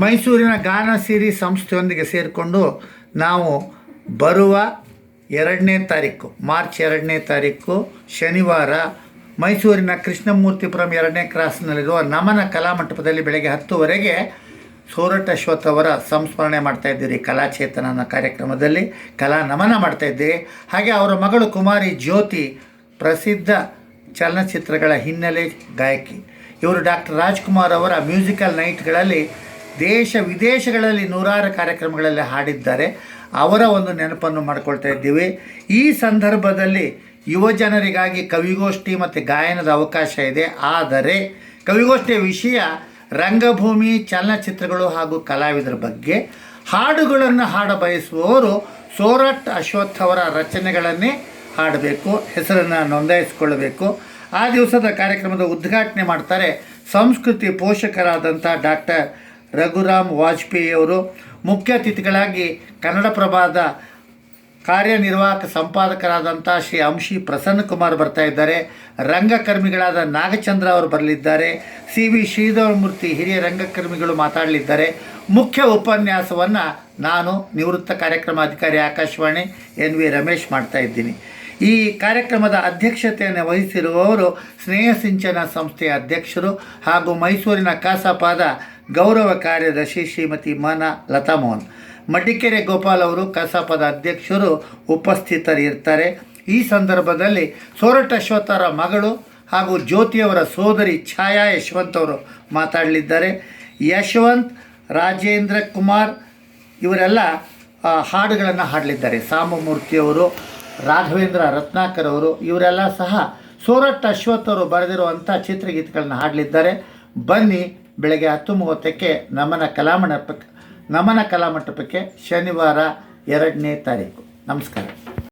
ಮೈಸೂರಿನ ಗಾನ ಸಿರಿ ಸಂಸ್ಥೆಯೊಂದಿಗೆ ಸೇರಿಕೊಂಡು ನಾವು ಬರುವ ಎರಡನೇ ತಾರೀಕು, ಮಾರ್ಚ್ ಎರಡನೇ ತಾರೀಕು, ಶನಿವಾರ ಮೈಸೂರಿನ ಕೃಷ್ಣಮೂರ್ತಿಪುರಂ ಎರಡನೇ ಕ್ರಾಸ್ನಲ್ಲಿರುವ ನಮನ ಕಲಾಮಂಟಪದಲ್ಲಿ ಬೆಳಗ್ಗೆ ಹತ್ತುವರೆಗೆ ಸೋರಟ್ ಅಶ್ವಥ್ ಅವರ ಸಂಸ್ಮರಣೆ ಮಾಡ್ತಾ ಇದ್ದೀರಿ. ಕಲಾಚೇತನ ಅನ್ನೋ ಕಾರ್ಯಕ್ರಮದಲ್ಲಿ ಕಲಾ ನಮನ ಮಾಡ್ತಾ ಇದ್ದೀವಿ ಹಾಗೆ ಅವರ ಮಗಳು ಕುಮಾರಿ ಜ್ಯೋತಿ ಪ್ರಸಿದ್ಧ ಚಲನಚಿತ್ರಗಳ ಹಿನ್ನೆಲೆ ಗಾಯಕಿ. ಇವರು ಡಾಕ್ಟರ್ ರಾಜ್ಕುಮಾರ್ ಅವರ ಮ್ಯೂಸಿಕಲ್ ನೈಟ್ಗಳಲ್ಲಿ ದೇಶ ವಿದೇಶಗಳಲ್ಲಿ ನೂರಾರು ಕಾರ್ಯಕ್ರಮಗಳಲ್ಲಿ ಹಾಡಿದ್ದಾರೆ. ಅವರ ಒಂದು ನೆನಪನ್ನು ಮಾಡ್ಕೊಳ್ತಾ ಇದ್ದೀವಿ. ಈ ಸಂದರ್ಭದಲ್ಲಿ ಯುವ ಜನರಿಗಾಗಿ ಕವಿಗೋಷ್ಠಿ ಮತ್ತು ಗಾಯನದ ಅವಕಾಶ ಇದೆ. ಆದರೆ ಕವಿಗೋಷ್ಠಿಯ ವಿಷಯ ರಂಗಭೂಮಿ, ಚಲನಚಿತ್ರಗಳು ಹಾಗೂ ಕಲಾವಿದರ ಬಗ್ಗೆ. ಹಾಡುಗಳನ್ನು ಹಾಡ ಬಯಸುವವರು ಸೋರಟ್ ಅಶ್ವಥ್ ಅವರ ರಚನೆಗಳನ್ನೇ ಹಾಡಬೇಕು, ಹೆಸರನ್ನು ನೋಂದಾಯಿಸಿಕೊಳ್ಳಬೇಕು. ಆ ದಿವಸದ ಕಾರ್ಯಕ್ರಮದ ಉದ್ಘಾಟನೆ ಮಾಡ್ತಾರೆ ಸಂಸ್ಕೃತಿ ಪೋಷಕರಾದಂಥ ಡಾಕ್ಟರ್ ರಘುರಾಮ್ ವಾಜಪೇಯಿ ಅವರು ಮುಖ್ಯ ಅತಿಥಿಗಳಾಗಿ ಕನ್ನಡಪ್ರಭದ ಕಾರ್ಯನಿರ್ವಾಹಕ ಸಂಪಾದಕರಾದಂಥ ಶ್ರೀ ಅಂಶಿ ಪ್ರಸನ್ನಕುಮಾರ್ ಬರ್ತಾ ಇದ್ದಾರೆ. ರಂಗಕರ್ಮಿಗಳಾದ ನಾಗಚಂದ್ರ ಅವರು ಬರಲಿದ್ದಾರೆ. ಸಿ ವಿ ಶ್ರೀಧರಮೂರ್ತಿ ಹಿರಿಯ ರಂಗಕರ್ಮಿಗಳು ಮಾತಾಡಲಿದ್ದಾರೆ. ಮುಖ್ಯ ಉಪನ್ಯಾಸವನ್ನು ನಾನು ನಿವೃತ್ತ ಕಾರ್ಯಕ್ರಮ ಅಧಿಕಾರಿ ಆಕಾಶವಾಣಿ ಎನ್ ವಿ ರಮೇಶ್ ಮಾಡ್ತಾ ಇದ್ದೀನಿ. ಈ ಕಾರ್ಯಕ್ರಮದ ಅಧ್ಯಕ್ಷತೆಯನ್ನು ವಹಿಸಿರುವವರು ಸ್ನೇಹ ಸಿಂಚನ ಸಂಸ್ಥೆಯ ಅಧ್ಯಕ್ಷರು ಹಾಗೂ ಮೈಸೂರಿನ ಕಸಾಪಾದ ಗೌರವ ಕಾರ್ಯದರ್ಶಿ ಶ್ರೀಮತಿ ಮನ ಲತಾ ಮೋಹನ್ ಮಡಿಕೆರೆ ಗೋಪಾಲ್ ಅವರು ಕಸಾಪದ ಅಧ್ಯಕ್ಷರು ಉಪಸ್ಥಿತರಿರ್ತಾರೆ. ಈ ಸಂದರ್ಭದಲ್ಲಿ ಸೋರಟ್ ಅಶ್ವತ್ಥರ ಮಗಳು ಹಾಗೂ ಜ್ಯೋತಿಯವರ ಸೋದರಿ ಛಾಯಾ ಯಶವಂತ್ ಅವರು ಮಾತಾಡಲಿದ್ದಾರೆ. ಯಶವಂತ್, ರಾಜೇಂದ್ರ ಕುಮಾರ್ ಇವರೆಲ್ಲ ಹಾಡುಗಳನ್ನು ಹಾಡಲಿದ್ದಾರೆ. ಸಾಮಮೂರ್ತಿಯವರು ರಾಘವೇಂದ್ರ ರತ್ನಾಕರ್ ಅವರು, ಇವರೆಲ್ಲ ಸಹ ಸೋರಟ್ ಅಶ್ವಥ್ ಅವರು ಬರೆದಿರುವಂಥ ಚಿತ್ರಗೀತೆಗಳನ್ನು ಹಾಡಲಿದ್ದಾರೆ. ಬನ್ನಿ ಬೆಳಗ್ಗೆ ಹತ್ತು ಮೂವತ್ತಕ್ಕೆ ನಮನ ಕಲಾಮಂಟಪಕ್ಕೆ ನಮನ ಕಲಾಮಂಟಪಕ್ಕೆ ಶನಿವಾರ ಎರಡನೇ ತಾರೀಕು. ನಮಸ್ಕಾರ.